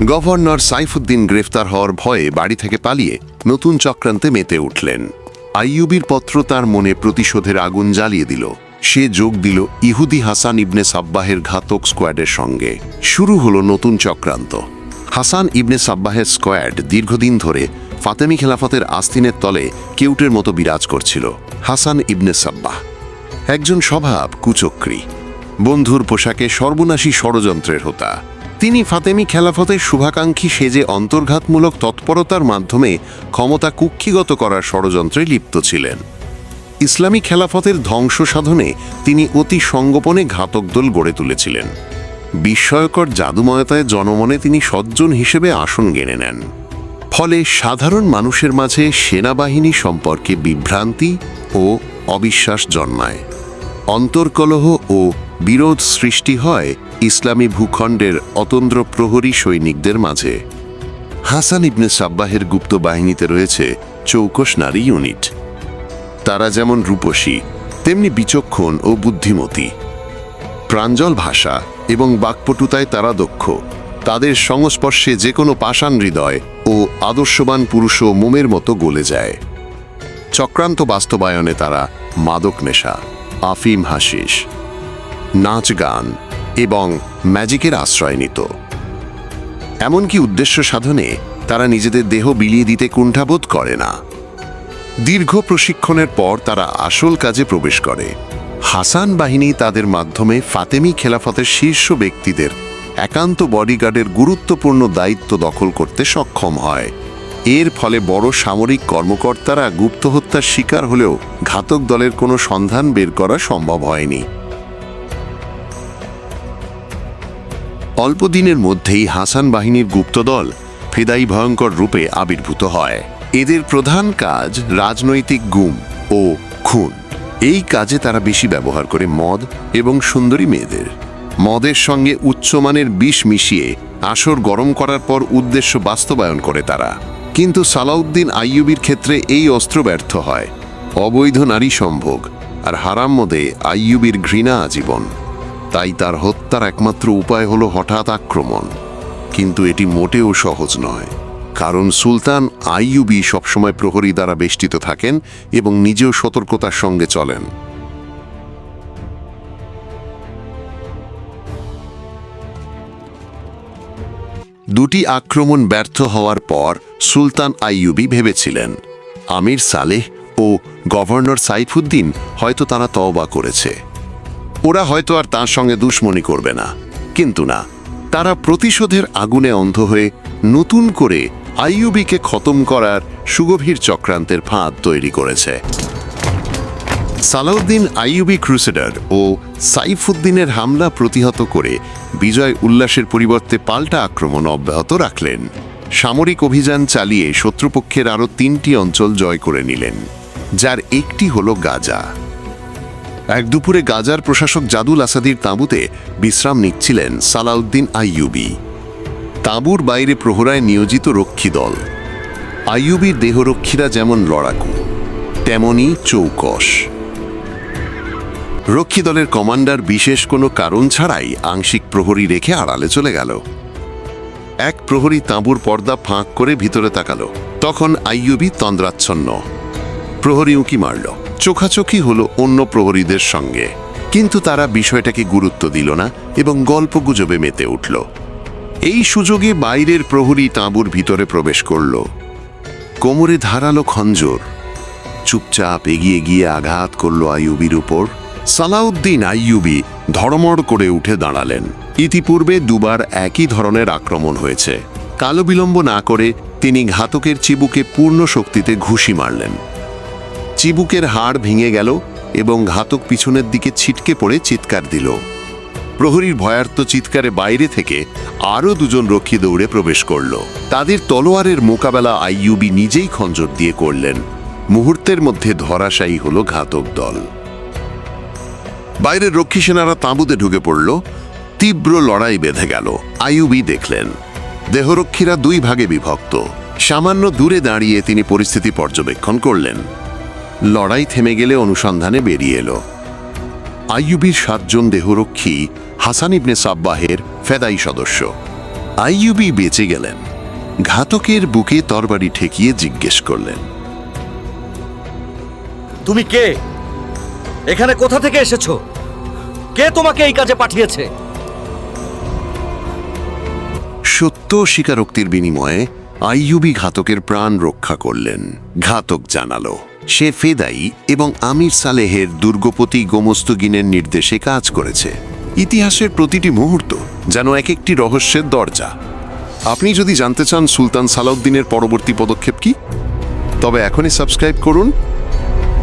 Governor Saifuddin গ্রেফতার হওয়ার ভয়ে বাড়ি থেকে পালিয়ে নতুন চক্রান্তে মেতে উঠলেন। আইয়ুবির পত্র তার মনে প্রতিশোধের আগুন জ্বালিয়ে দিল। সে যোগ দিল ইহুদি হাসান ইবনে সাব্বাহের ঘাতক স্কোয়াডের সঙ্গে। শুরু হলো নতুন চক্রান্ত। হাসান ইবনে সাব্বাহের স্কোয়াড দীর্ঘদিন ধরে ফাতেমি খেলাফতের আস্তিনের তলে কেউটের মতো বিরাজ করছিল। হাসান ইবনে সাব্বাহ। একজন স্বভাব কুচক্রী। বন্ধুর পোশাকে সর্বনাশী ষড়যন্ত্রের হোতা। তিনি ফাতেমি খেলাফতের শুভাকাঙ্ক্ষী সেজে অন্তর্ঘাতমূলক তৎপরতার মাধ্যমে ক্ষমতা কুক্ষিগত করার ষড়যন্ত্রে লিপ্ত ছিলেন। ইসলামী খেলাফতের ধ্বংস সাধনে তিনি অতি সঙ্গোপনে ঘাতক দল গড়ে তুলেছিলেন। বিস্ময়কর জাদুময়তায় জনমনে তিনি সজ্জন হিসেবে আসন গেনে নেন। ফলে সাধারণ মানুষের মাঝে সেনাবাহিনী সম্পর্কে বিভ্রান্তি ও অবিশ্বাস জন্মায়। অন্তর্কলহ ও বিরোধ সৃষ্টি হয় ইসলামী ভূখণ্ডের অতন্দ্র প্রহরী সৈনিকদের মাঝে। হাসান ইবনে সাব্বাহের গুপ্ত বাহিনীতে রয়েছে চৌকস নারী ইউনিট। তারা যেমন রূপসী, তেমনি বিচক্ষণ ও বুদ্ধিমতী। প্রাঞ্জল ভাষা এবং বাকপটুতায় তারা দক্ষ। তাদের সংস্পর্শে যে কোনো পাষাণ হৃদয় ও আদর্শবান পুরুষও মোমের মতো গলে যায়। চক্রান্ত বাস্তবায়নে তারা মাদক নেশা। আফিম হাসিস নাচ গান এবং ম্যাজিকের আশ্রয় নিত। এমনকি উদ্দেশ্য সাধনে তারা নিজেদের দেহ বিলিয়ে দিতে কুণ্ঠাবোধ করে না। দীর্ঘ প্রশিক্ষণের পর তারা আসল কাজে প্রবেশ করে। হাসান বাহিনী তাদের মাধ্যমে ফাতেমি খেলাফতের শীর্ষ ব্যক্তিদের একান্ত বডিগার্ডের গুরুত্বপূর্ণ দায়িত্ব দখল করতে সক্ষম হয়। এর ফলে বড় সামরিক কর্মকর্তারা গুপ্ত হত্যার শিকার হলেও ঘাতক দলের কোনো সন্ধান বের করা সম্ভব হয়নি। অল্পদিনের মধ্যেই হাসান বাহিনীর গুপ্তদল ফেদাই ভয়ঙ্কর রূপে আবির্ভূত হয়। এদের প্রধান কাজ রাজনৈতিক গুম ও খুন। এই কাজে তারা বেশি ব্যবহার করে মদ এবং সুন্দরী মেয়েদের। মদের সঙ্গে উচ্চমানের বিষ মিশিয়ে আসর গরম করার পর উদ্দেশ্য বাস্তবায়ন করে তারা। কিন্তু সালাউদ্দিন আইয়ুবির ক্ষেত্রে এই অস্ত্র ব্যর্থ হয়। অবৈধ নারী সম্ভোগ আর হারাম মদে আইয়ুবির ঘৃণা আজীবন। তাই তার হত্যার একমাত্র উপায় হলো হঠাৎ আক্রমণ। কিন্তু এটি মোটেও সহজ নয়। কারণ সুলতান আইয়ুবি সবসময় প্রহরী দ্বারা বেষ্টিত থাকেন এবং নিজেও সতর্কতার সঙ্গে চলেন। দুটি আক্রমণ ব্যর্থ হওয়ার পর সুলতান আইয়ুবি ভেবেছিলেন, আমির সালেহ ও গভর্নর সাইফুদ্দিন হয়তো তারা তওবা করেছে। ওরা হয়তো আর তার সঙ্গে দুশ্মনী করবে না। কিন্তু না, তারা প্রতিশোধের আগুনে অন্ধ হয়ে নতুন করে আইয়ুবিকে খতম করার সুগভীর চক্রান্তের ফাঁদ তৈরি করেছে। সালাউদ্দিন আইয়ুবি ক্রুসেডার ও সাইফুদ্দিনের হামলা প্রতিহত করে বিজয় উল্লাসের পরিবর্তে পাল্টা আক্রমণ অব্যাহত রাখলেন। সামরিক অভিযান চালিয়ে শত্রুপক্ষের আরও তিনটি অঞ্চল জয় করে নিলেন, যার একটি হল গাজা। এক দুপুরে গাজার প্রশাসক জাদুল আসাদির তাঁবুতে বিশ্রাম নিচ্ছিলেন সালাউদ্দিন আইয়ুবি। তাঁবুর বাইরে প্রহরায় নিয়োজিত রক্ষী দল। আইয়ুবির দেহরক্ষীরা যেমন লড়াকু তেমনি চৌকস রক্ষী দলের কমান্ডার বিশেষ কোনো কারণ ছাড়াই আংশিক প্রহরী রেখে আড়ালে চলে গেল। এক প্রহরী তাঁবুর পর্দা ফাঁক করে ভিতরে তাকালো। তখন আইয়ুবি তন্দ্রাচ্ছন্ন। প্রহরী উঁকি মারল। চোখাচোখি হলো অন্য প্রহরীদের সঙ্গে। কিন্তু তারা বিষয়টাকে গুরুত্ব দিল না এবং গল্প গুজবে মেতে উঠল। এই সুযোগে বাইরের প্রহরী তাঁবুর ভিতরে প্রবেশ করল। কোমরে ধারালো খঞ্জর। চুপচাপ এগিয়ে গিয়ে আঘাত করল আইয়ুবির উপর। সালাউদ্দিন আইয়ুবি ধড়মড় করে উঠে দাঁড়ালেন। ইতিপূর্বে দুবার একই ধরনের আক্রমণ হয়েছে। কালো বিলম্ব না করে তিনি ঘাতকের চিবুকে পূর্ণ শক্তিতে ঘুষি মারলেন। চিবুকের হাড় ভেঙে গেল এবং ঘাতক পিছনের দিকে ছিটকে পড়ে চিৎকার দিল। প্রহরীর ভয়ার্থ চিৎকারে বাইরে থেকে আরও দুজন রক্ষী দৌড়ে প্রবেশ করল। তাদের তলোয়ারের মোকাবেলা আইয়ুবি নিজেই খঞ্জর দিয়ে করলেন। মুহূর্তের মধ্যে ধরাশায়ী হল ঘাতক দল। বাইরের রক্ষী সেনারা তাঁবুতে ঢুকে পড়ল, তীব্র লড়াই বেঁধে গেল। আইয়ুবি দেখলেন, দেহরক্ষীরা দুই ভাগে বিভক্ত। সামান্য দূরে দাঁড়িয়ে তিনি পরিস্থিতি পর্যবেক্ষণ করলেন। লড়াই থেমে গেলে অনুসন্ধানে বেরিয়ে এলো। আইয়ুবির সাতজন দেহরক্ষী, হাসান ইবনে সাব্বাহের ফেদাই সদস্য। আইয়ুবি বেঁচে গেলেন, ঘাতকের বুকে তরবারি ঠেকিয়ে জিজ্ঞেস করলেন, তুমি কে? এখানে কোথা থেকে এসেছ? কে তোমাকে এই কাজে পাঠিয়েছে? সত্য স্বীকারোক্তির বিনিময়ে আইয়ুবি ঘাতকের প্রাণ রক্ষা করলেন। ঘাতক জানালো, সে ফেদাই এবং আমির সালেহের দুর্গপতি গোমস্তগিনের নির্দেশে কাজ করেছে। ইতিহাসের প্রতিটি মুহূর্ত যেন এক একটি রহস্যের দরজা। আপনি যদি জানতে চান সুলতান সালাউদ্দিনের পরবর্তী পদক্ষেপ কি, তবে এখনই সাবস্ক্রাইব করুন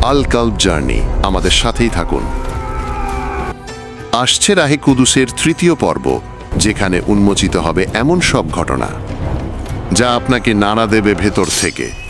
আল জার্নি, আমাদের সাথেই থাকুন। আসছে রাহে কুদুসের তৃতীয় পর্ব, যেখানে উন্মোচিত হবে এমন সব ঘটনা, যা আপনাকে নাড়া দেবে ভেতর থেকে।